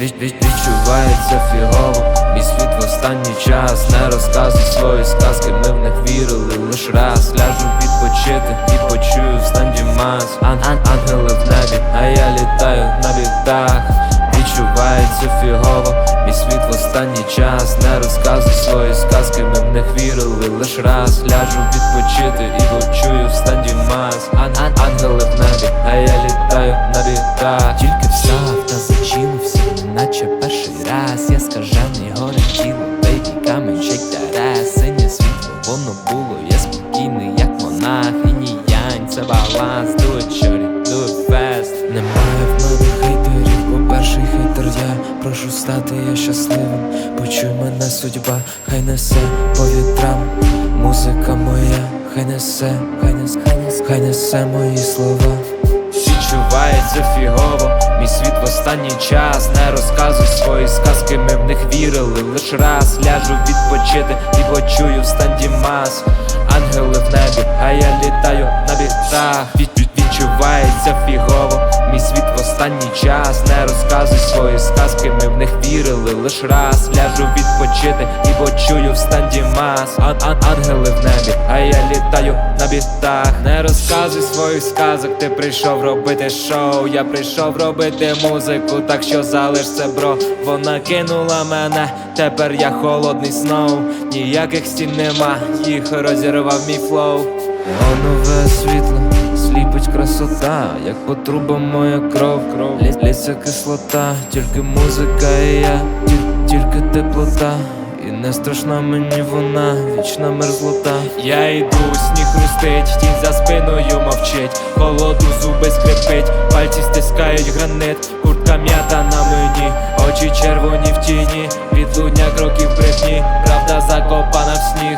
відчувається фігово, мій світ в останній час не розказуй свої сказки, ми в них вірили лиш раз. Ляжу відпочити і почую в стенді мас. Ангели в небі, а я літаю на вітах Відчувається фігово, мій світ в останній час не розказуй свої сказки, ми в них вірили лиш раз. Ляжу відпочити і почую в стенді мас. Ан -ан Ангели в небі, а я літаю на вітах Тільки все. Я горе тіло, бейбі, камень, шейк та раз Синє світло, воно було, я спокійний, як монах І ні янь, це баланс, do it shorty, do it fast. Немає в мене хейтерів, бо перший хейтер я. Прошу стати я щасливим, почуй мене судьба, хай несе по вітрам. Музика моя, хай несе, хай несе, хай несе, хай несе мої слова. Відчувається фігово, мій світ в останній час Не розказуй свої сказки, них вірили лиш раз Ляжу відпочити і почую в стенді мас. Ангели в небі, а я літаю на вітрах Від, від, Відчувається фіг час Не розказуй свої сказки, ми в них вірили лиш раз. Ляжу відпочити і почую в стенді мас. Ан -ан Ангели в небі, а я літаю на бітах. Не розказуй своїх сказок, ти прийшов робити шоу. Я прийшов робити музику, так що залиш це, бро Вона кинула мене, тепер я холодний сноу. Ніяких стін нема, їх розірвав мій флоу. Нове світло, сліпить красота, як по трубам моя кров, кров Лє- Лється кислота, тільки музика і я, тільки теплота. І не страшна мені вона, вічна мерзлота. Я йду, сніг хрустить, тінь за спиною мовчить, холоду зуби скрипить, пальці стискають гранит, куртка м'ята на мені, очі червоні в тіні, відлуння кроків брехні, правда закопана в сніг.